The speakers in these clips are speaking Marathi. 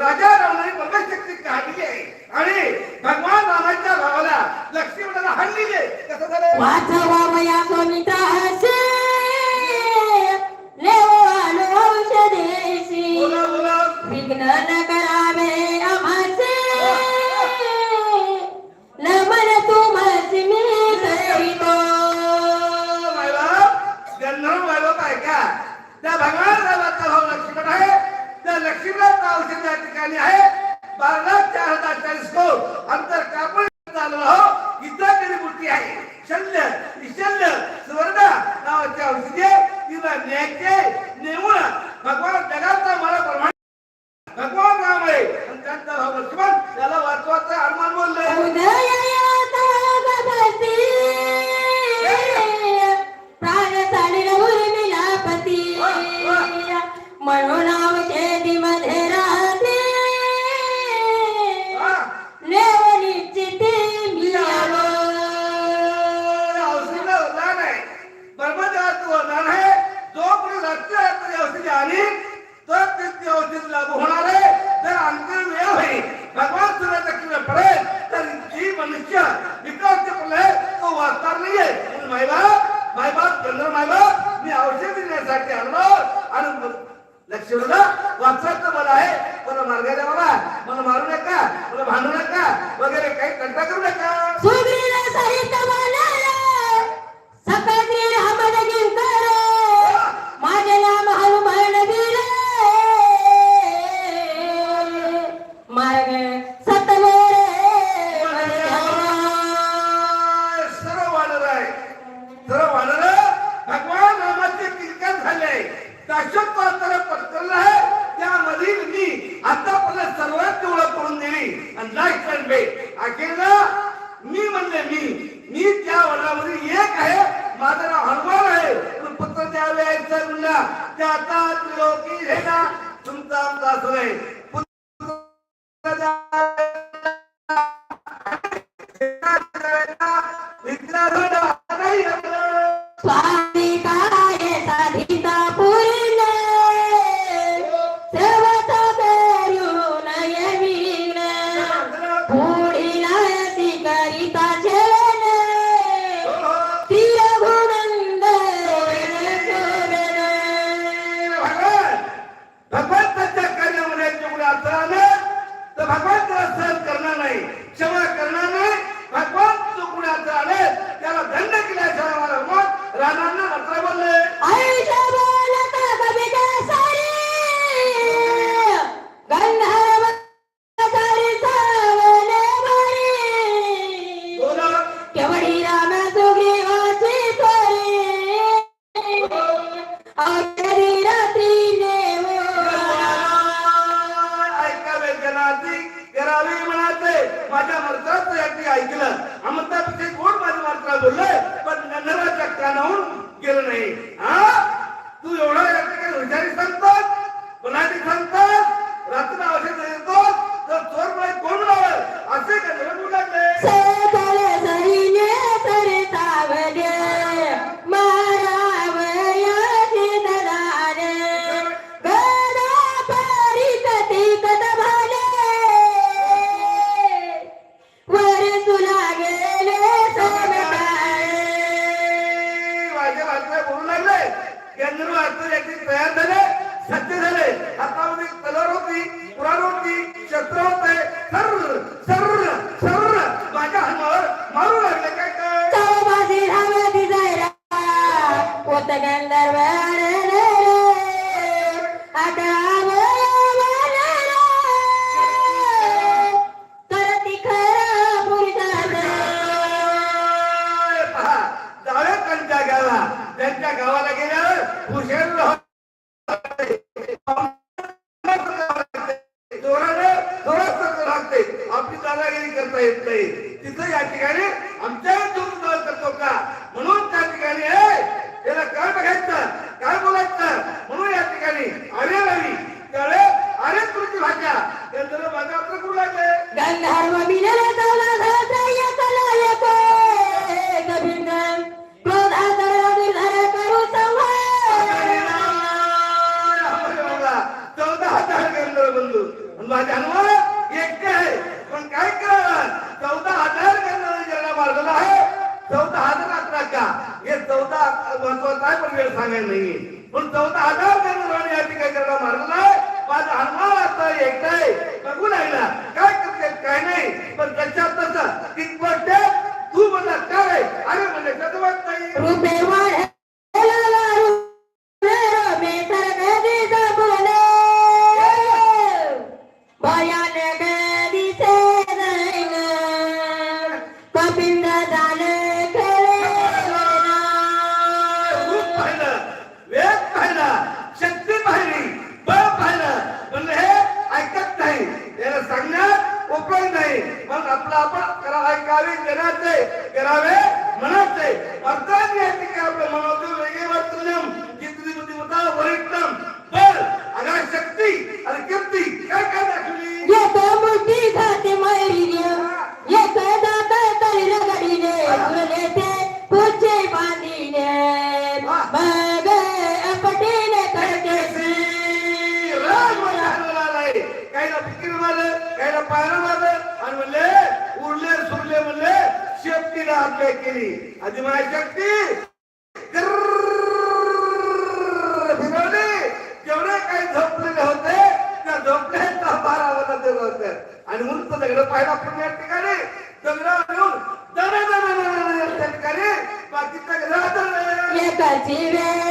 রাজা शल्य विशल्य सुवर्ण नावाच्या औषधे किंवा न्यायचे नेमून भगवान जगाचा बाबतीत लागू होणार आहे. तर अंतिम वेळ होईल भगवान सूर्याचा दक्षिण पडेल तर जी मनुष्य विकास पडले तो वाचणार नाहीये. मायबा मायबाप चंद्र मायबाप मी औषध देण्यासाठी आणलो आणि लक्ष वाचायचं मला आहे. मला मार्ग द्या मला मला मारू नका. मला भांडू नका. वगैरे काही कंटा करू नका. आपलं आपण करा ऐकावे जनाचे करावे मनाचे. अर्थात या ठिकाणी आपलं मनातून वेगळे वर्तनम जितनी बुद्धिमत्ता वरिष्ठम बल अगा शक्ती आणि कीर्ती आणले म्हणले शक्तीला अभ्याय केली अधिमाय शक्ती फिरवली जेवढे काही झोपलेले होते त्या बारा होता ते आणि म्हणून दगड पाहिला आपण या ठिकाणी दगड आणून दगड त्या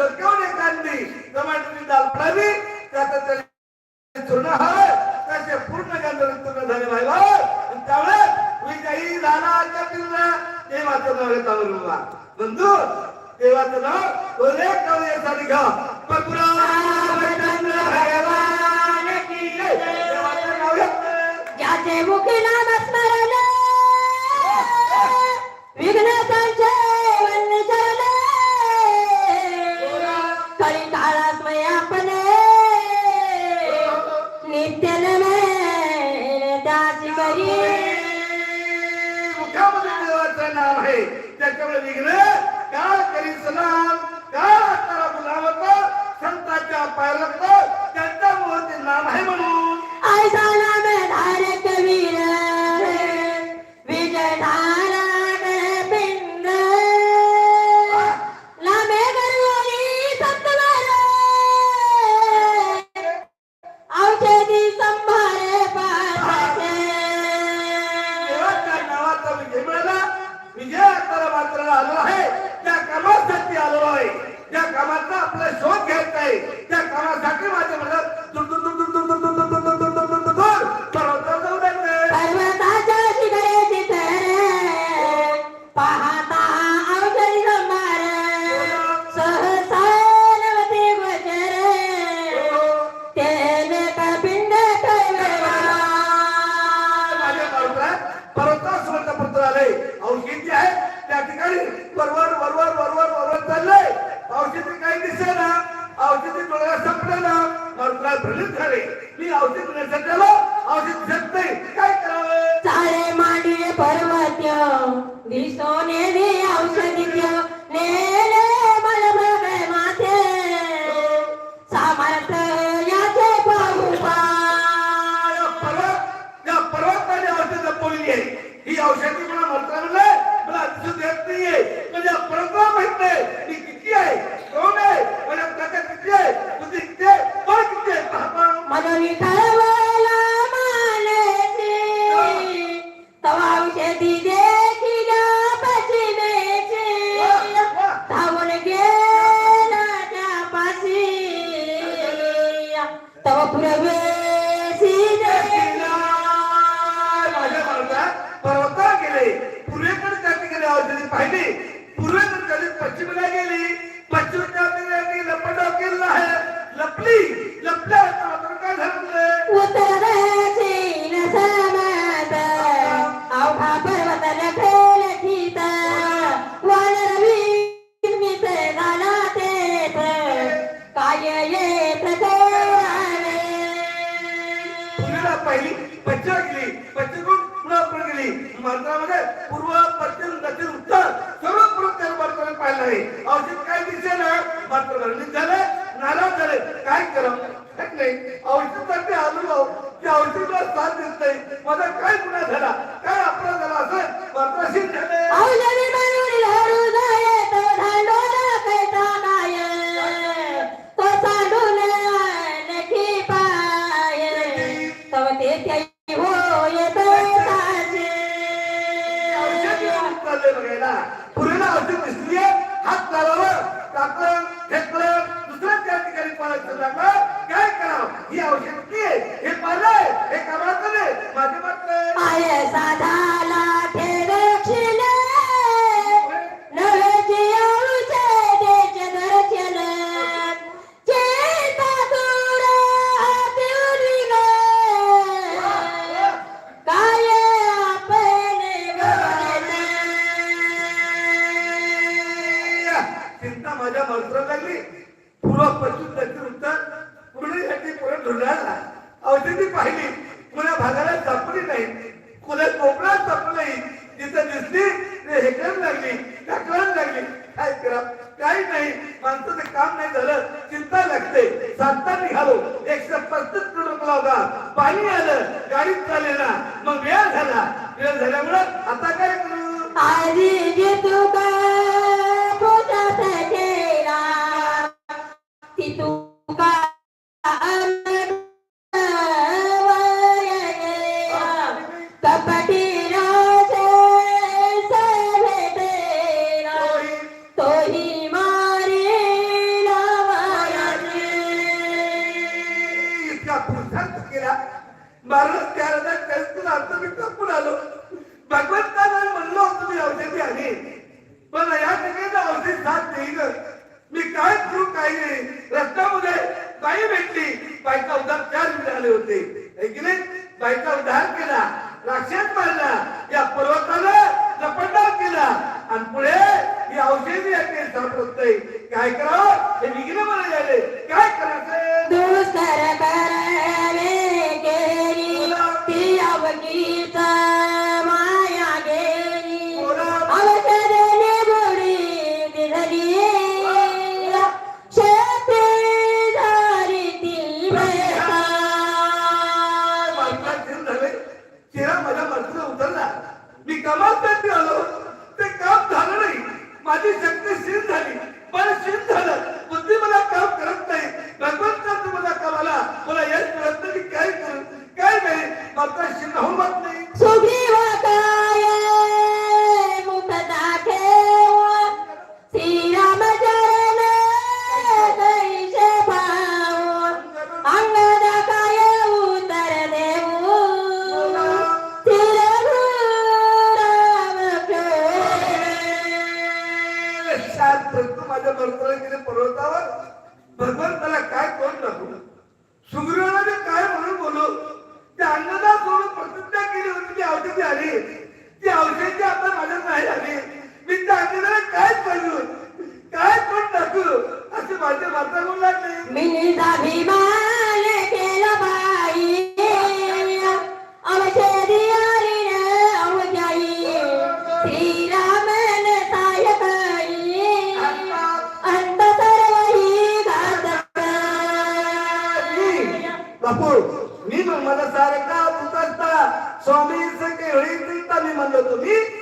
डोक्यावर एखादी जमाडीची दाल फुलावी त्याचा त्याने चूर्ण हवं त्याचे पूर्ण गंधर्व चूर्ण झाले पाहिजे त्यामुळे विजयी झाला कपिलला देवाचं नाव घेता बरोबर बंधू देवाचं नाव बोले कवयासाठी घ्या. पपुरा देवाचं स्मरण विघ्न सलाम. त्या गुलामात संतांच्या पायलंत मात्र वर्णित झाले नाराज झाले. काय करम नाही. औषधासाठी आलो. की औषधाला साथ देत नाही. माझा काय गुन्हा झाला? काम काही नाही माणसाचं काम नाही झालं चिंता लागते. साधता निघालो. एकशे पस्तीस किलोमीटर होता. पाणी आलं गाडीत चाले ना मग वेळ झाला. वेळ झाल्यामुळं आता काय करू? आधी घेतो तिथून महाराज त्याला त्यातून अर्थ मी टाकून आलो. भगवंताला म्हणलो होतो मी औषधी आली पण या ठिकाणी औषध साथ देईन. मी काय करू काही नाही. रस्त्यामध्ये बाई भेटली. बायका उदार चार मिळाले होते. ऐकले बायका उद्धार केला. राक्षस मारला. या पर्वताला जपंडाव केला. आणि पुढे ही औषधी आहे सापडतय. काय करावं? हे विघ्न मला झाले काय करायचं? मी तुम्हाला सारखा पुकारता. स्वामी सगळे मी म्हणलो तुम्ही.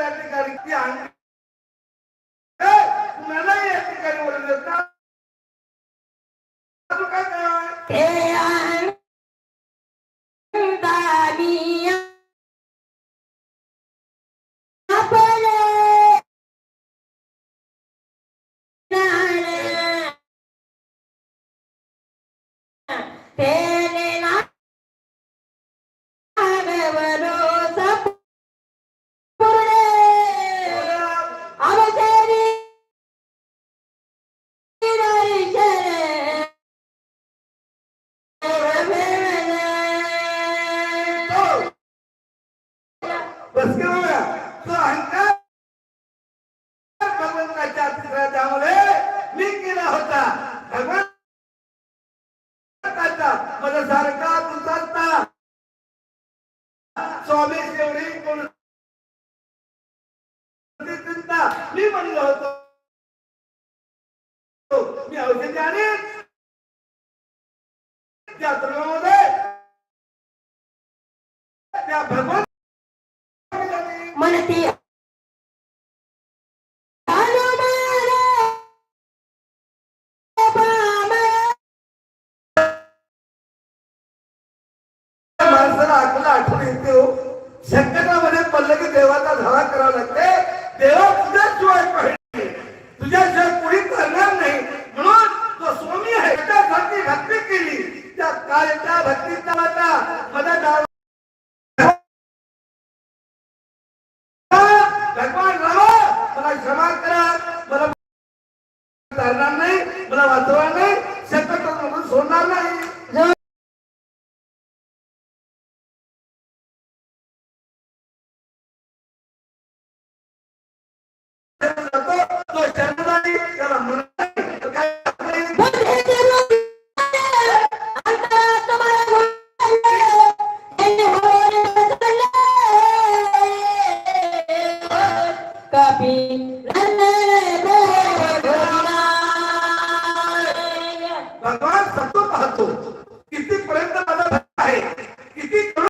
त्या ठिकाणी atrás. नाही मला वाचवा नाही शकत सोडणार नाही.